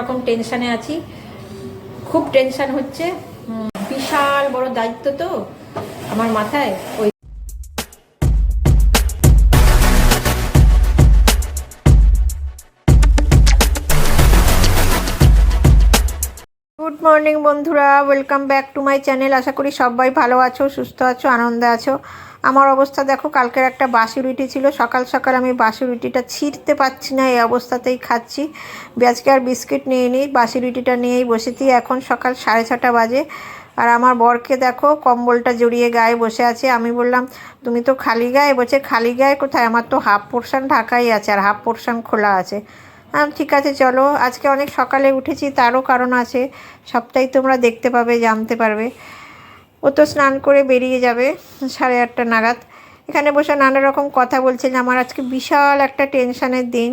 রকম টেনশানে আছি। খুব টেনশন হচ্ছে। বিশাল বড় দায়িত্ব তো আমার মাথায়। ওই গুড মর্নিং বন্ধুরা। Welcome back to my channel আশা করি সবাই ভালো আছো, সুস্থ আছো, আনন্দে আছো। আমার অবস্থা দেখো, কালকের একটা বাসি রুটি ছিল, সকাল সকাল আমি বাসি রুটিটা ছিঁড়তে পারছি না, এই অবস্থাতেই খাচ্ছি। আজকে আর বিস্কিট নিয়ে নিই, বাসি রুটিটা নিয়েই বসেছি, এখন সকাল সাড়ে ছটা বাজে। আর আমার বরকে দেখো, কম্বলটা জড়িয়ে গায়ে বসে আছে, আমি বললাম, তুমি তো খালি গায়ে? বসে খালি গায়ে কোথায়? আমার তো হাফ পোর্শন ঢাকাই আছে আর হাফ পোর্শন খোলা আছে। হ্যাঁ ঠিক আছে, চলো, আজকে অনেক সকালে উঠেছি, তারও কারণ আছে, সবটাই তোমরা দেখতে পাবে, জানতে পারবে। ও তো স্নান করে বেরিয়ে যাবে সাড়ে আটটা নাগাদ। এখানে বসে নানা রকম কথা বলছিলেন আমার আজকে বিশাল একটা টেনশানের দিন,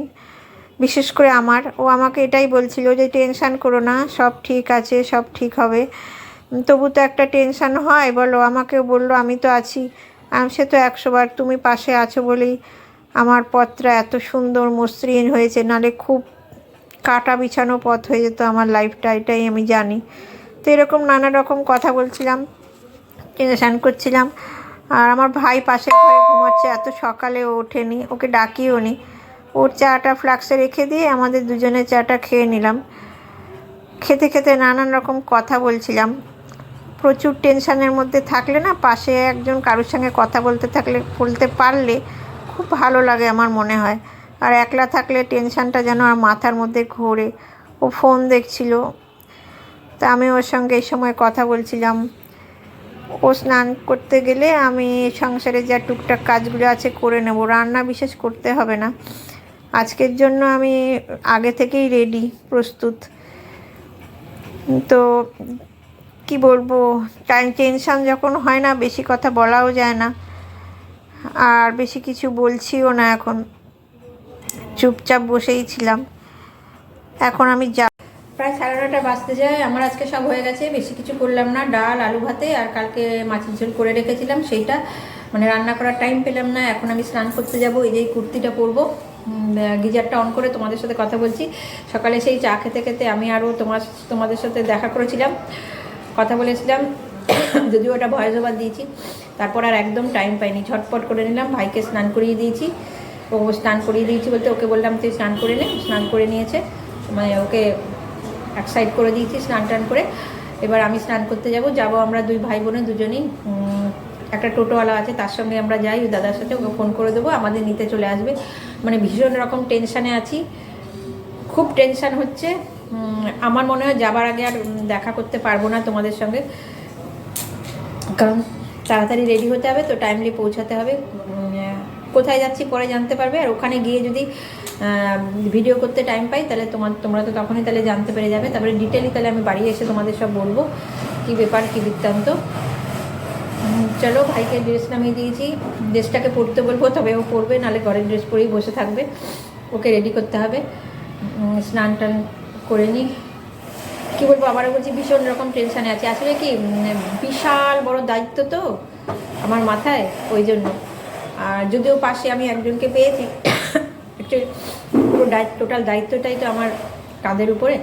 বিশেষ করে আমার। ও আমাকে এটাই বলছিল যে, টেনশান করো না, সব ঠিক আছে, সব ঠিক হবে। তবু তো একটা টেনশান হয়। বলো, আমাকেও বলল, আমি তো আছি। সে তো একশোবার তুমি পাশে আছো বলেই আমার পথটা এত সুন্দর মসৃণ হয়েছে। নালে খুব কাটা বিছানো পথ হয়ে যেত আমার লাইফটা এটাই আমি জানি। তো এরকম নানা রকম কথা বলছিলাম। টেনশান করছিলাম। আর আমার ভাই পাশের ঘরে ঘুমাচ্ছে, এত সকালে ওঠেনি, ওকে ডাকিও নি। ওর চাটা ফ্লাক্সে রেখে দিয়ে আমাদের দুজনের চাটা খেয়ে নিলাম। খেতে খেতে নানান রকম কথা বলছিলাম। প্রচুর টেনশানের মধ্যে থাকলে না, পাশে একজন কারোর সঙ্গে কথা বলতে থাকলে, বলতে পারলে খুব ভালো লাগে আমার মনে হয়। আর একলা থাকলে টেনশানটা যেন আর মাথার মধ্যে ঘোরে। ও ফোন দেখছিল। তা আমি ওর সঙ্গে এই সময় কথা বলছিলাম। ও স্নান করতে গেলে আমি সংসারে যা টুকটাক কাজগুলো আছে করে নেব, রান্না বিশেষ করতে হবে না। আজকের জন্য আমি আগে থেকেই রেডি প্রস্তুত। তো কি বলব টাইম টেনশান যখন হয় না, বেশি কথা বলাও যায় না। আর বেশি কিছু বলছিও না এখন। চুপচাপ বসেই ছিলাম। এখন আমি যা প্রায় সাড়ে নটা বাজতে যায়। আমার আজকে সব হয়ে গেছে, বেশি কিছু করলাম না। ডাল, আলু ভাতে আর কালকে মাছের ঝোল করে রেখেছিলাম, সেইটা। মানে রান্না করার টাইম পেলাম না, এখন আমি স্নান করতে যাব, এই যে কুর্তিটা পরবো। গিজারটা অন করে তোমাদের সাথে কথা বলছি। সকালে সেই চা খেতে খেতে আমি আরও তোমার, তোমাদের সাথে দেখা করেছিলাম, কথা বলেছিলাম। যদিও ওটা ভয়েস ওভার দিয়েছি, তারপর আর একদম টাইম পাইনি। ঝটপট করে নিলাম, ভাইকে স্নান করিয়ে দিয়েছি। ও স্নান করিয়ে দিয়েছি বলতে ওকে বললাম তুই স্নান করে নে, স্নান করে নিয়েছে। মানে ওকে এক সাইড করে দিয়েছি, স্নান টান করে। এবার আমি স্নান করতে যাব। যাব আমরা দুই ভাই বোনে দুজনেই। একটা টোটোওয়ালা আছে, তার সঙ্গে আমরা যাই ওই দাদার সাথে ওকে ফোন করে দেবো, আমাদের নিতে চলে আসবে। মানে ভীষণ রকম টেনশানে আছি। খুব টেনশান হচ্ছে। আমার মনে হয় যাবার আগে আর দেখা করতে পারব না তোমাদের সঙ্গে। কারণ তাড়াতাড়ি রেডি হতে হবে, তো টাইমলি পৌঁছাতে হবে। কোথায় যাচ্ছি পরে জানতে পারবে। আর ওখানে গিয়ে যদি ভিডিও করতে টাইম পাই, তাহলে তোমার, তোমরা তো তখনই তাহলে জানতে পেরে যাবে। তারপরে ডিটেলি তাহলে আমি বাড়ি এসে তোমাদের সব বলব, কী ব্যাপার, কী বৃত্তান্ত। চলো, ভাইকে ড্রেস নামিয়ে দিয়েছি। ড্রেসটাকে পরতে বলব, তবে ও পরবে, নাহলে ঘরের ড্রেস পরেই বসে থাকবে। ওকে রেডি করতে হবে। স্নান টান করে নিই কী বলব আবারও বলছি ভীষণ রকম টেনশানে আছে। আসলে কি বিশাল বড় দায়িত্ব তো আমার মাথায়, ওই জন্য। আর যদিও পাশে আমি একজনকে পেয়েছি একটু পুরো টোটাল দায়িত্বটাই তো আমার কাঁধের উপরে।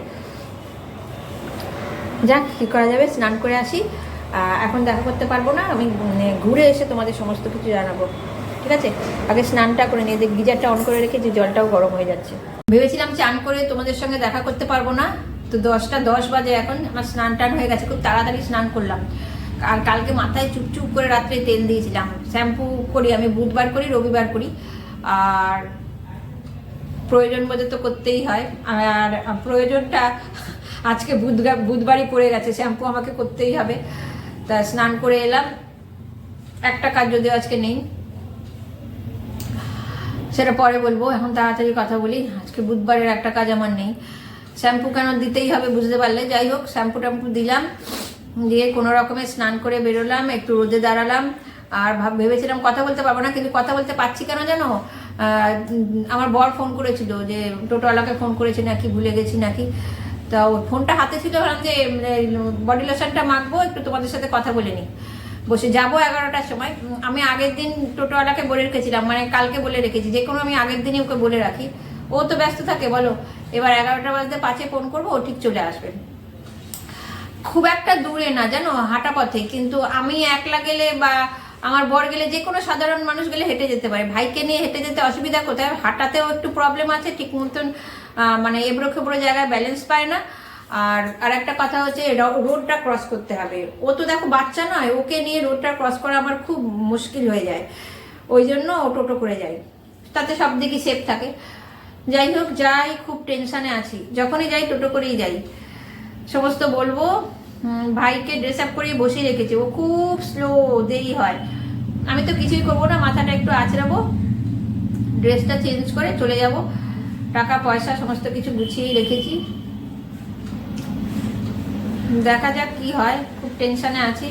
যাক কী করা যাবে স্নান করে আসি। এখন দেখা করতে পারব না আমি উম, ঘুরে এসে তোমাদের সমস্ত কিছু জানাব। ঠিক আছে? আগে স্নানটা করে নিয়ে দেখ গিজারটা অন করে রেখেছি জলটাও গরম হয়ে যাচ্ছে। ভেবেছিলাম চান করে তোমাদের সঙ্গে দেখা করতে পারব না তো দশটা দশ বাজে এখন আমার স্নান টান হয়ে গেছে খুব তাড়াতাড়ি স্নান করলাম। আর কালকে মাথায় চুপচুপ করে রাত্রে তেল দিয়েছিলাম। শ্যাম্পু করি আমি বুধবার করি রবিবার করি। আর প্রয়োজন বোধে তো করতেই হয়। আর প্রয়োজনটা আজকে বুধবার বুধবারই পড়ে গেছে, শ্যাম্পু আমাকে করতেই হবে। তা স্নান করে এলাম। একটা কাজ যদিও আজকে নেই। সেটা পরে বলব, এখন তাড়াতাড়ি কথা বলি। আজকে বুধবারের একটা কাজ আমার নেই। শ্যাম্পু কেন দিতেই হবে বুঝতে পারলে? যাই হোক, শ্যাম্পু ট্যাম্পু দিলাম। দিয়ে কোনো রকমে স্নান করে বেরোলাম, একটু রোদে দাঁড়ালাম। আর ভাব, ভেবেছিলাম কথা বলতে পারব না, কিন্তু কথা বলতে পারছি কেন জানো? আমার বর ফোন করেছিল যে, টোটোওয়ালাকে ফোন করেছে নাকি, ভুলে গেছি নাকি। তা ফোনটা হাতে ছিল, ভাবলাম যে বডি লোশনটা মাখবো, একটু তোমাদের সাথে কথা বলে নিই। বসে যাব এগারোটার সময়। আমি আগের দিন টোটোওয়ালাকে বলে রেখেছিলাম মানে কালকে বলে রেখেছি, যে কোনো আমি আগের দিনই ওকে বলে রাখি। ও তো ব্যস্ত থাকে, বলো। এবার এগারোটা বাজতে পাঁচে ফোন করব, ও ঠিক চলে আসবে। খুব একটা দূরে না, জানো, হাঁটা পথে। কিন্তু আমি একলা গেলে বা আমার বর গেলে যে কোনো সাধারণ মানুষ গেলে হেঁটে যেতে পারে। ভাইকে নিয়ে হেঁটে যেতে অসুবিধা কোথায়? হাঁটাতেও একটু প্রবলেম আছে, ঠিক মতন মানে এবড়ো খেবড়ো জায়গায় ব্যালেন্স পায় না। আর আর একটা কথা হচ্ছে রোডটা ক্রস করতে হবে। ও তো দেখো বাচ্চা নয়, ওকে নিয়ে রোডটা ক্রস করা আমার খুব মুশকিল হয়ে যায়। ওই জন্য ও টোটো করে যাই তাতে সব দিকই সেফ থাকে। যাই হোক, যাই, খুব টেনশানে আছি। যখনই যাই, টোটো করেই যাই। সমস্ত বলব ভাইকে ড্রেস আপ করিয়ে বসিয়ে রেখেছি। ও খুব স্লো দেরি হয়। আমি তো কিছুই করব না, মাথাটা একটু আঁচড়াবো ড্রেসটা চেঞ্জ করে চলে যাব। টাকা, পয়সা, সমস্ত কিছু গুছিয়েই রেখেছি। দেখা যাক কি হয়, খুব টেনশনে আছি।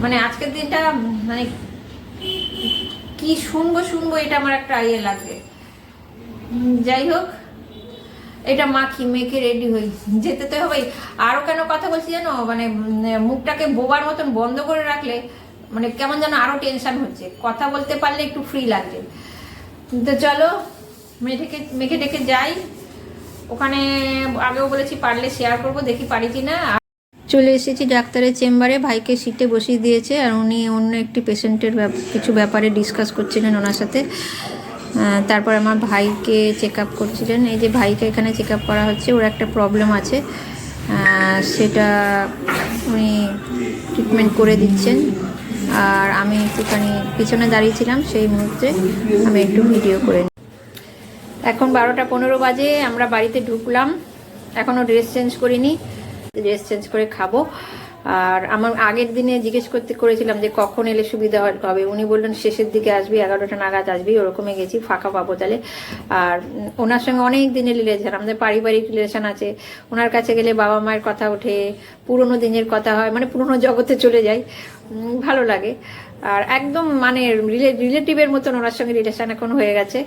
মানে আজকের দিনটা মানে কি শুনব শুনব, এটা আমার একটা ইয়ে লাগবে। যাই হোক এটা মাখি, মেখে রেডি হই। যেতে তো হবেই। আরও কেন কথা বলছি জানো? মানে মুখটাকে বোবার মতন বন্ধ করে রাখলে মানে কেমন যেন আরও টেনশন হচ্ছে। কথা বলতে পারলে একটু ফ্রি লাগছে তো চলো মেঘে মেঘে ডেকে যাই। ওখানে আগেও বলেছি পারলে শেয়ার করব, দেখি পারি কি না চলে এসেছি ডাক্তারের চেম্বারে, ভাইকে সিটে বসিয়ে দিয়েছে, আর উনি অন্য একটি পেশেন্টের কিছু ব্যাপারে ডিসকাস করছিলেন ওনার সাথে। তারপর আমার ভাইকে চেক আপ করছিলেন। এই যে ভাইকে এখানে চেক আপ করা হচ্ছে, ওর একটা প্রবলেম আছে। সেটা উনি ট্রিটমেন্ট করে দিচ্ছেন। আর আমি একটুখানি পিছনে দাঁড়িয়েছিলাম সেই মুহূর্তে। আমি একটু ভিডিও করে। এখন বারোটা পনেরো বাজে, আমরা বাড়িতে ঢুকলাম। এখনও ড্রেস চেঞ্জ করিনি। ড্রেস চেঞ্জ করে খাব। আর আমার আগের দিনে জিজ্ঞেস করতে করেছিলাম যে কখন এলে সুবিধা হবে উনি বললেন, শেষের দিকে আসবি, এগারোটা নাগাদ আসবি, ওরকমই গেছি, ফাঁকা পাবো তাহলে। আর ওনার সঙ্গে অনেক দিনের রিলেশন আমাদের পারিবারিক রিলেশন আছে। ওনার কাছে গেলে বাবা মায়ের কথা ওঠে, পুরনো দিনের কথা হয় মানে পুরনো জগতে চলে যাই। ভালো লাগে। আর একদম মানে রিলেটিভের মতন ওনার সঙ্গে রিলেশন এখন হয়ে গেছে।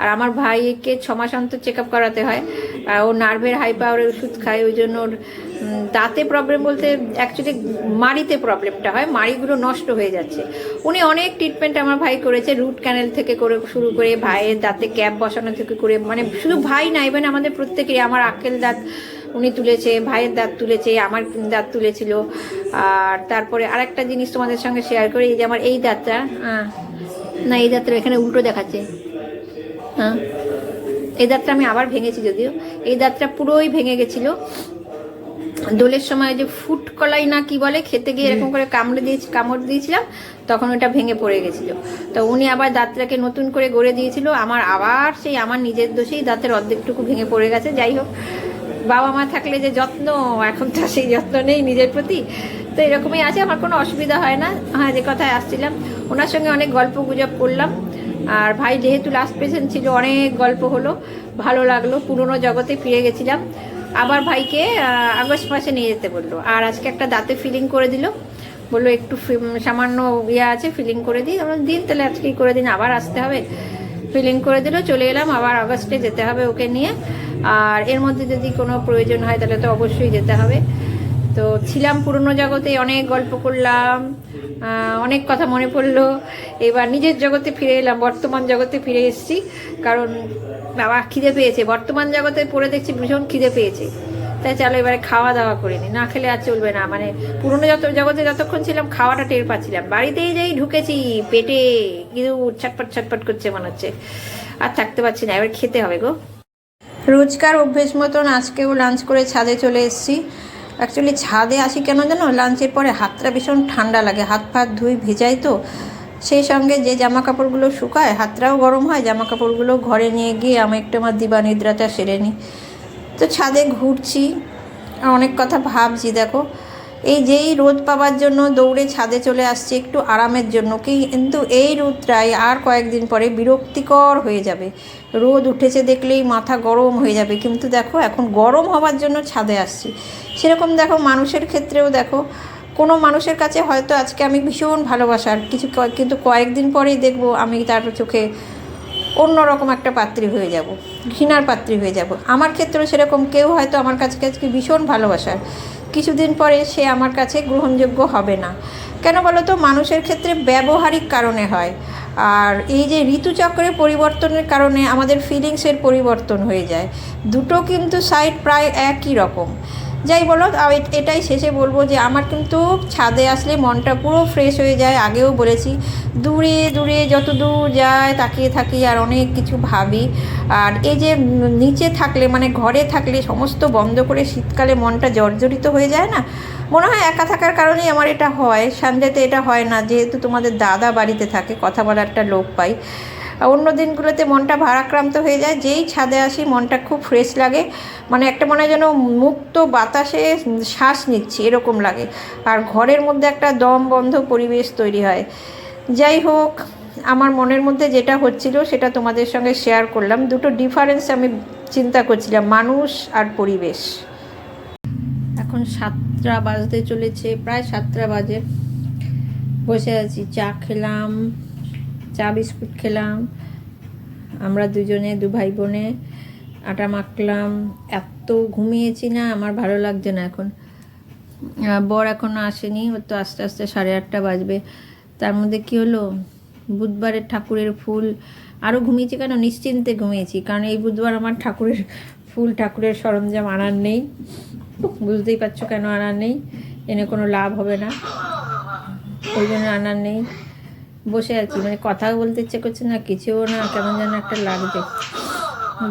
আর আমার ভাইকে ছ মাস অন্তর চেক আপ করাতে হয়। ও নার্ভের হাই পাওয়ারের ওষুধ খায়, ওই জন্য ওর দাঁতে প্রবলেম বলতে অ্যাকচুয়ালি মাড়িতে প্রবলেমটা হয়, মাড়িগুলো নষ্ট হয়ে যাচ্ছে। উনি অনেক ট্রিটমেন্ট আমার ভাই করেছে রুট ক্যানেল থেকে করে, শুরু করে ভাইয়ের দাঁতে ক্যাপ বসানো থেকে করে মানে শুধু ভাই না ইভেন আমাদের প্রত্যেকেরই, আমার আক্কেল দাঁত উনি তুলেছে ভাইয়ের দাঁত তুলেছে আমার দাঁত তুলেছিল। আর তারপরে আরেকটা জিনিস তোমাদের সঙ্গে শেয়ার করি এই যে আমার এই দাঁতটা আহ, না এই দাঁতটা এখানে উল্টো দেখাচ্ছে। হ্যাঁ এই দাঁতটা আমি আবার ভেঙেছি যদিও এই দাঁতটা পুরোই ভেঙে গেছিল। দোলের সময় যে ফুট কলাই না কি বলে খেতে গিয়ে এরকম করে কামড়ে দিয়েছি কামড় দিয়েছিলাম তখন ওটা ভেঙে পড়ে গেছিল। তো উনি আবার দাঁতটাকে নতুন করে গড়ে দিয়েছিল আমার আবার সেই আমার নিজের দোষেই দাঁতের অর্ধেকটুকু ভেঙে পড়ে গেছে যাই হোক। বাবা মা থাকলে যে যত্ন, এখন তো সেই যত্ন নেই নিজের প্রতি। তো এরকমই আছে, আমার কোনো অসুবিধা হয় না। হ্যাঁ যে কথায় আসছিলাম, ওনার সঙ্গে অনেক গল্প গুজব করলাম। আর ভাই যেহেতু লাস্ট পেশেন্ট ছিল, অনেক গল্প হলো, ভালো লাগল, পুরনো জগতে ফিরে গেছিলাম। আবার ভাইকে আগস্ট মাসে নিয়ে যেতে বলল। আর আজকে একটা দাঁতে ফিলিং করে দিল। বলল একটু সামান্য ইয়ে আছে ফিলিং করে দিই। আমরা দিন তাহলে আজকেই করে দিন, আবার আসতে হবে। ফিলিং করে দিল, চলে এলাম, আবার আগস্টে যেতে হবে ওকে নিয়ে। আর এর মধ্যে যদি কোনো প্রয়োজন হয় তাহলে তো অবশ্যই যেতে হবে। তো ছিলাম পুরনো জগতে, অনেক গল্প করলাম অনেক কথা মনে পড়ল। এবার নিজের জগতে ফিরে এলাম, বর্তমান জগতে ফিরে এসেছি। কারণ বাবা খিদে পেয়েছে, বর্তমান জগতে পড়ে দেখছি ভীষণ খিদে পেয়েছে। তাই চলো এবারে খাওয়া দাওয়া করে নি, না খেলে আর চলবে না। মানে পুরনো যত জগতে যতক্ষণ ছিলাম খাওয়াটা টের পাচ্ছিলাম। বাড়িতেই যেই ঢুকেছি, পেটে কিন্তু ছটপট ছটপট করছে মনে হচ্ছে। আর থাকতে পারছি না, এবার খেতে হবে গো। রোজকার অভ্যেস মতন আজকেও লাঞ্চ করে ছাদে চলে এসেছি। অ্যাকচুয়ালি ছাদে আসি কেন জানো? লাঞ্চের পরে হাতটা ভীষণ ঠান্ডা লাগে, হাত ফাত ধুই ভেজাই তো। সেই সঙ্গে যে জামা কাপড়গুলো শুকায়, হাতটাও গরম হয় জামা কাপড়গুলো ঘরে নিয়ে গিয়ে আমি একটু আমার দিবানিদ্রাটা সেরে নিই। তো ছাদে ঘুরছি, অনেক কথা ভাবছি, দেখো। এই যেই রোদ পাওয়ার জন্য দৌড়ে ছাদে চলে আসছে, একটু আরামের জন্য। কিন্তু এই রোদটাই আর কয়েকদিন পরে বিরক্তিকর হয়ে যাবে। রোদ উঠেছে দেখলেই মাথা গরম হয়ে যাবে। কিন্তু দেখো, এখন গরম হওয়ার জন্য ছাদে আসছি। সেরকম দেখো, মানুষের ক্ষেত্রেও দেখো, কোনো মানুষের কাছে হয়তো আজকে আমি ভীষণ ভালোবাসার কিছু কিন্তু কয়েকদিন পরেই দেখব আমি তার চোখে অন্যরকম একটা পাত্রী হয়ে যাব, ঘৃণার পাত্রী হয়ে যাব। আমার ক্ষেত্রেও সেরকম কেউ হয়তো আমার কাছে আজকে ভীষণ ভালোবাসার। কিছুদিন পরে সে আমার কাছে গ্রহণযোগ্য হবে না। কেন বলো তো মানুষের ক্ষেত্রে ব্যবহারিক কারণে হয়। আর এই যে ঋতুচক্রের পরিবর্তনের কারণে আমাদের ফিলিংসের পরিবর্তন হয়ে যায়। দুটো কিন্তু সাইড প্রায় একই রকম। যাই বলো এটাই শেষে বলব যে আমার কিন্তু ছাদে আসলে মনটা পুরো ফ্রেশ হয়ে যায়, আগেও বলেছি। দূরে দূরে যত দূর যায় তাকিয়ে থাকি আর অনেক কিছু ভাবি। আর এই যে নিচে থাকলে মানে ঘরে থাকলে সমস্ত বন্ধ করে শীতকালে মনটা জর্জরিত হয়ে যায় না, মনে হয় একা থাকার কারণেই আমার এটা হয়। সন্ধ্যেতে এটা হয় না, যেহেতু তোমাদের দাদা বাড়িতে থাকে, কথা বলার একটা লোক পাই। অন্য দিনগুলোতে মনটা ভারাক্রান্ত হয়ে যায়, যেই ছাদে আসি মনটা খুব ফ্রেশ লাগে। মানে একটা মনে যেন মুক্ত বাতাসে শ্বাস নিচ্ছি, এরকম লাগে। আর ঘরের মধ্যে একটা দম বন্ধ পরিবেশ তৈরি হয়। যাই হোক, আমার মনের মধ্যে যেটা হচ্ছিল সেটা তোমাদের সঙ্গে শেয়ার করলাম। দুটো ডিফারেন্স আমি চিন্তা করছিলাম, মানুষ আর পরিবেশ। এখন সাতটা বাজতে চলেছে, প্রায় সাতটা বাজে। বসে আছি, চা খেলাম। চা বিস্কুট খেলাম। আমরা দুজনে, দু ভাই বোনে আটা মাখলাম। এত ঘুমিয়েছি না, আমার ভালো লাগছে না এখন। বর এখনও আসেনি ওর তো আস্তে আস্তে সাড়ে আটটা বাজবে। তার মধ্যে কি হলো? বুধবারের ঠাকুরের ফুল। আরও ঘুমিয়েছি কেন? নিশ্চিন্তে ঘুমিয়েছি, কারণ এই বুধবার আমার ঠাকুরের ফুল, ঠাকুরের সরঞ্জাম আনার নেই। বুঝতেই পারছ কেন আনার নেই? এনে কোনো লাভ হবে না। ওই জন্য আনার নেই। বসে আছি মানে কথাও বলতে ইচ্ছে করছে না, কিছুও না, কেমন যেন একটা লাগছে।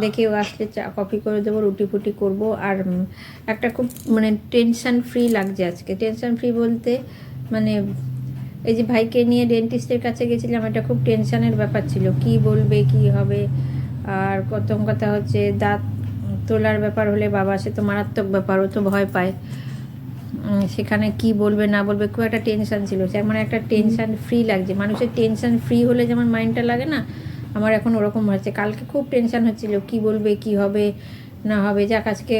দেখি ও আসলে চা, কফি করে দেবো, রুটি ফুটি করব, আর একটা খুব মানে টেনশন ফ্রি লাগছে আজকে। টেনশন ফ্রি বলতে মানে এই যে ভাইকে নিয়ে ডেন্টিস্টের কাছে গেছিলাম, এটা খুব টেনশানের ব্যাপার ছিল। কি বলবে, কি হবে? আর প্রথম কথা হচ্ছে দাঁত তোলার ব্যাপার হলে বাবা সে তো মারাত্মক ব্যাপার, ও তো ভয় পায়। সেখানে কি বলবে, না বলবে, খুব একটা টেনশন ছিল। যেমন একটা টেনশন ফ্রি লাগছে। মানুষের টেনশন ফ্রি হলে যেমন মাইন্ডটা লাগে না, আমার এখন ওরকম হচ্ছে কালকে খুব টেনশন হচ্ছিল, কি বলবে, কি হবে, না হবে। যাক, আজকে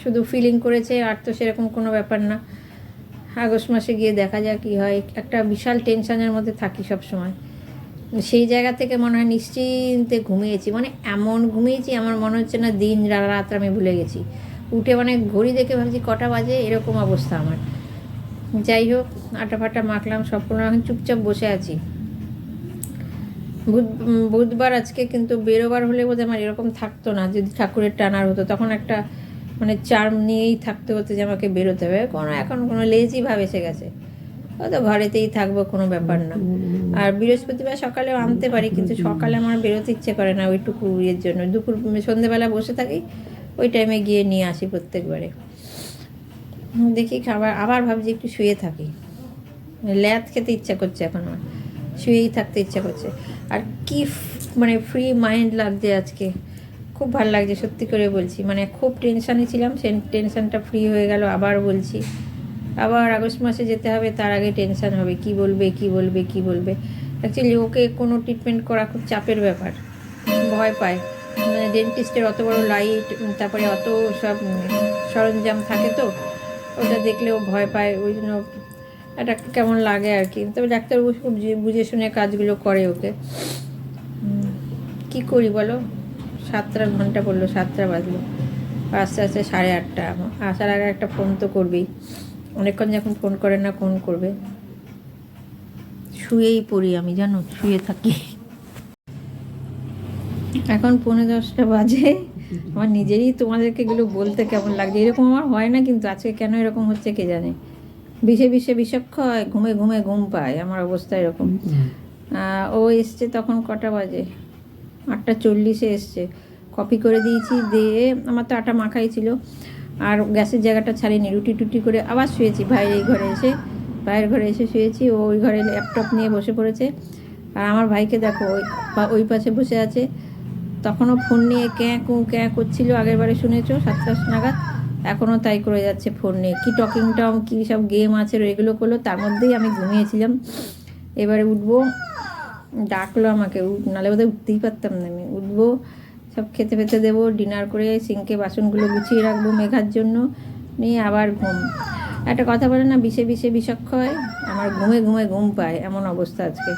শুধু ফিলিং করেছে, আর তো সেরকম কোনো ব্যাপার না। আগস্ট মাসে গিয়ে দেখা যাক কী হয়। একটা বিশাল টেনশনের মধ্যে থাকি সব সময় সেই জায়গা থেকে মনে হয় নিশ্চিন্তে ঘুমিয়েছি। মানে এমন ঘুমিয়েছি, আমার মনে হচ্ছে না দিন রাত আমি ভুলে গেছি। উঠে মানে ঘড়ি দেখে ভাবছি কটা বাজে, এরকম অবস্থা আমার। যাই হোক, আটা ফাটা মাখলাম, সব সম্পূর্ণ এখন চুপচাপ বসে আছি। বুধ বুধবার আজকে কিন্তু বেরোবার হলে বোধহয় আমার এরকম থাকতো না, যদি ঠাকুরের টানার হতো। তখন একটা মানে চার্ম নিয়েই থাকতে হতো যে আমাকে বেরোতে হবে। কোনো এখন কোনো লেজি ভাব এসে গেছে। হয়তো ঘরেতেই থাকব, কোনো ব্যাপার না। আর বৃহস্পতিবার সকালেও আনতে পারি, কিন্তু সকালে আমার বেরোতে ইচ্ছে করে না ওইটুকু ইয়ের জন্য। দুপুর সন্ধেবেলা বসে থাকি ওই টাইমে গিয়ে নিয়ে আসি প্রত্যেকবারে। দেখি খাবার, আবার ভাবছি একটু শুয়ে থাকি। ল্যাদ খেতে ইচ্ছা করছে এখন আমার। শুয়েই থাকতে ইচ্ছা করছে। আর কি মানে ফ্রি মাইন্ড লাগছে আজকে। খুব ভালো লাগছে, সত্যি করে বলছি। মানে খুব টেনশানে ছিলাম, সে টেনশানটা ফ্রি হয়ে গেল, আবার বলছি। আবার আগস্ট মাসে যেতে হবে, তার আগে টেনশান হবে। কি বলবে কি বলবে কি বলবে? অ্যাকচুয়ালি ওকে কোনো ট্রিটমেন্ট করা খুব চাপের ব্যাপার। ভয় পায়। মানে ডেন্টিস্টের অত বড় লাইট তারপরে অত সব সরঞ্জাম থাকে তো, ওটা দেখলেও ভয় পায়, ওই জন্য এটা কেমন লাগে আর কি। তবে ডাক্তারবাবু খুব বুঝে শুনে কাজগুলো করে ওকে। কি করি বলো? সাতটা ঘণ্টা পড়ল, সাতটা বাজলো। আস্তে আস্তে সাড়ে আটটা। আসার আগে একটা ফোন তো করবেই। অনেকক্ষণ যখন ফোন করে না ফোন করবে। শুয়েই পড়ি আমি, জানো? শুয়ে থাকি। এখন পৌনে দশটা বাজে। আমার নিজেরই তোমাদেরকে এগুলো বলতে কেমন লাগছে? এরকম আমার হয় না কিন্তু আজকে কেন এরকম হচ্ছে কে জানে? বিষে বিষে বিষক্ষয় ঘুমে ঘুমে ঘুম পায় আমার অবস্থা এরকম। ও এসছে তখন কটা বাজে? আটটা চল্লিশে এসছে। কপি করে দিয়েছি দিয়ে আমার তো আটা মাখাই ছিল। আর গ্যাসের জায়গাটা ছাড়িনি রুটি টুটি করে আবার শুয়েছি। ভাইয়ের এই ঘরে এসে ভাইয়ের ঘরে এসে শুয়েছি। ও ওই ঘরে ল্যাপটপ নিয়ে বসে পড়েছে। আর আমার ভাইকে দেখো ওই ওই পাশে বসে আছে। তখনও ফোন নিয়ে ক্যাঁ কু, ক্যাঁ করছিল, আগের বারে শুনেছো সাতটা নাগাদ? এখনও তাই করে যাচ্ছে ফোন নিয়ে। কী টকিং টম কী সব গেম আছে, এগুলো করল, তার মধ্যেই আমি ঘুমিয়েছিলাম। এবারে উঠবো, ডাকলো আমাকে, উঠ- নাহলে বোধহয় উঠতেই পারতাম না আমি। উঠবো, সব খেতে ফেতে দেবো, ডিনার করে সিঙ্কে বাসনগুলো গুছিয়ে রাখব মেঘার জন্য, নিয়ে আবার ঘুম। একটা কথা বলে না, বিষে বিষে বিষক্ষয় আমার ঘুমে ঘুমে ঘুম পায়, এমন অবস্থা আজকে।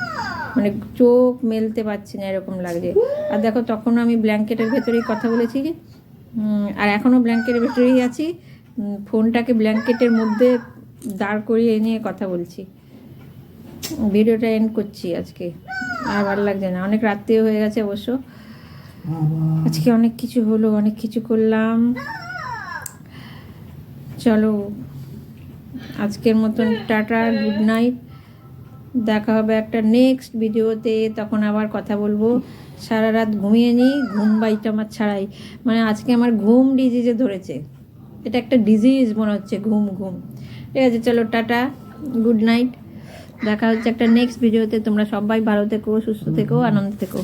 মানে চোখ মেলতে পারছি না এরকম লাগছে। আর দেখো তখনও আমি ব্ল্যাঙ্কেটের ভেতরেই কথা বলেছি আর এখনও ব্ল্যাঙ্কেটের ভেতরেই আছি। ফোনটাকে ব্ল্যাঙ্কেটের মধ্যে দাঁড় করিয়ে নিয়ে কথা বলছি। ভিডিওটা এন্ড করছি আজকে। আর ভালো লাগছে না। অনেক রাত্রিও হয়ে গেছে অবশ্য। আজকে অনেক কিছু হলো, অনেক কিছু করলাম। চলো, আজকের মতন টাটা গুড নাইট দেখা হবে একটা নেক্সট ভিডিওতে, তখন আবার কথা বলব। সারা রাত ঘুমিয়ে নিই, ঘুম বাইটা আমার ছাড়াই। মানে আজকে আমার ঘুম ডিজিজে ধরেছে। এটা একটা ডিজিজ মনে হচ্ছে, ঘুম ঘুম। ঠিক আছে, চলো টাটা গুড নাইট দেখা হচ্ছে একটা নেক্সট ভিডিওতে। তোমরা সবাই ভালো থেকো, সুস্থ থেকো, আনন্দ থেকো।